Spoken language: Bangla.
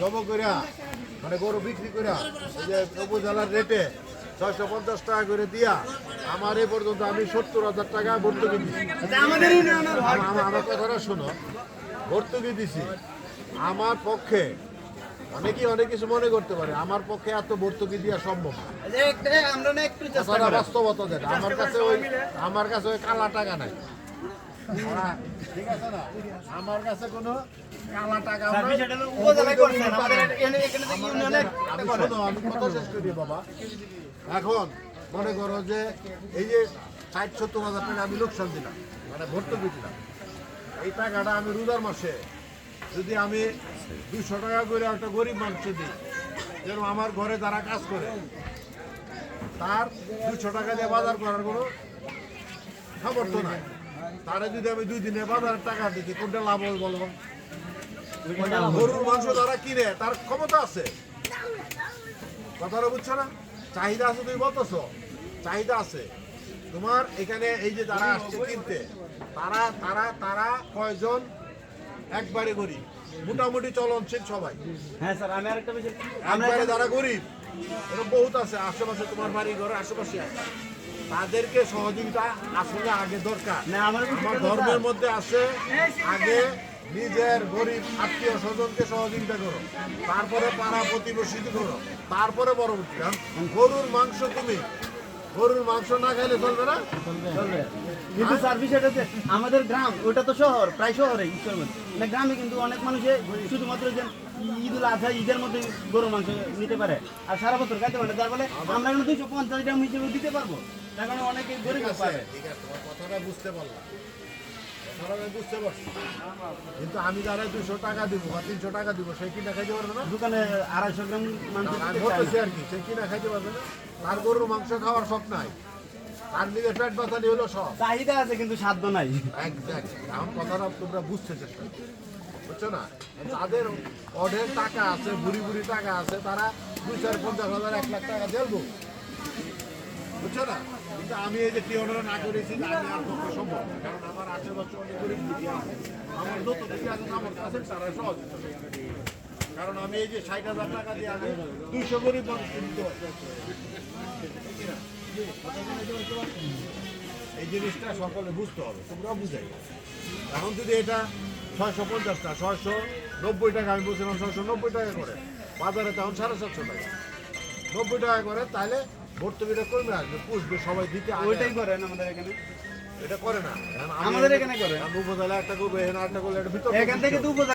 জব করিয়া মানে গরু বিক্রি করিয়া এই যে উপজেলার রেটে ছয়শো পঞ্চাশ টাকা করে দিয়া আমার এ পর্যন্ত আমি সত্তর হাজার টাকা ভর্তুকি ভাগ আমার কথাটা শোনো ভর্তুকি দিছি। আমার পক্ষে অনেকেই অনেক কিছু মনে করতে পারে আমার পক্ষে এত ভর্তুকি দেওয়া সম্ভব না। করি। বাস্তবতা যেটা। আমার কাছে ওই আমার কাছে ওই কালা টাকা নাই। হ্যাঁ, ঠিক আছে না? আমার কাছে কোনো এখানে- মনে করো যে এই যে ষাট সত্তর হাজার টাকা আমি লোকসান দিলাম মানে ভর্তুকি দিলাম। এই টাকাটা আমি রোজার মাসে যদি আমি দুশো টাকা করে একটা গরিব মানুষে দিই যেন আমার ঘরে যারা কাজ করে তার দুশো টাকা দিয়ে বাজার করার কোনো সামর্থ্য নাই। তারা যদি আমি দুই দিনে বাজারের টাকা দিচ্ছি কোনটা লাভ হবে বলব গরুর মাংস যারা কিনে তার ক্ষমতা আছে। কথাটা বুঝছ না? চাহিদা আছে তুমি বলতেছো। চাহিদা আছে। তোমার এখানে এই যে যারা আসছে কিনতে তারা তারা তারা কয়জন? একবারে গরিব। মোটামুটি চলনশীল সবাই। হ্যাঁ স্যার আমি আরেকটা বিষয় একবারে যারা গরিব এরকম বহুত আছে। আশেপাশে তোমার বাড়ি ঘরে আশেপাশে আছে। তাদেরকে সহযোগিতা আসলে আগে দরকার। না আমার আমার ধর্মের মধ্যে আছে আগে নিজের গরিব আত্মীয় স্বজনকে সহযোগিতা করো। তারপরে পাড়া প্রতিবেশীকে করো তারপরে পরবর্তী গরুর মাংস তুমি। গরুর মাংস না খাইলে চলবে না? চলবে। কিন্তু স্যার বিষয়টা হচ্ছে আমাদের গ্রাম ওটা তো শহর প্রায় শহরে ঈশ্বরগঞ্জ না গ্রামে কিন্তু অনেক মানুষে শুধুমাত্র যে ঈদুল আজহা ঈদের মধ্যে গরু মাংস নিতে পারে। আর সারা বছর খাইতে পারে যার ফলে আমরা কিন্তু দুইশো পঞ্চাশ গ্রাম হিসেবে দিতে পারব। তার কারণে অনেকে গরিব তোমার কথাটা বুঝতে পারলাম। কিন্তু আমি যারা দুশো টাকা দিব বা তিনশো টাকা দিব সেই কিনা খাইতে পারবে না? দোকানে আড়াইশো গ্রাম মাংস। আর কি সে কিনা খাইতে পারবে না। তার গরুর মাংস খাওয়ার শখ নাই। তার নিজে পেট বাঁচালি হলো সব চাহিদা আছে কিন্তু সাধ্য নাই। Exact. এখন কথাটা তোমরা বুঝতে চেষ্টা বুঝছ না? তাদের অঢের টাকা আছে বুড়ি বুড়ি টাকা আছে তারা দুই চার পঞ্চাশ হাজার এক লাখ টাকা দেবো। বুঝছ না? কিন্তু আমি এই যে টিওনারা না করেছি আমি আর পক্ষে সম্ভব কারণ আমার আশেপাশে অনেক গরিব দিদি আমার যত দিদি আছে আমার কাছে তারা সহজ। কারণ আমি এই যে ষাট হাজার টাকা দিয়ে আমি দুইশো গরিব মানুষ কিনতে কি? এই জিনিসটা সকলে বুঝতে হবে তোমরা বুঝাই এখন যদি এটা ছয়শো পঞ্চাশটা ছয়শো নব্বই টাকা, আমি বলছিলাম ছয়শো নব্বই টাকা করে। বাজারে তখন সাড়ে সাতশো টাকা। নব্বই টাকা করে, তাহলে ভর্তুকিটা কমে আসবে পুষবে সবাই দিতে ওইটাই করেন আমাদের এখানে। এটা করে না। আমাদের এখানে করে। উপজেলা একটা করবে এখানে একটা করলে এটা ভিতরে এখান থেকে তো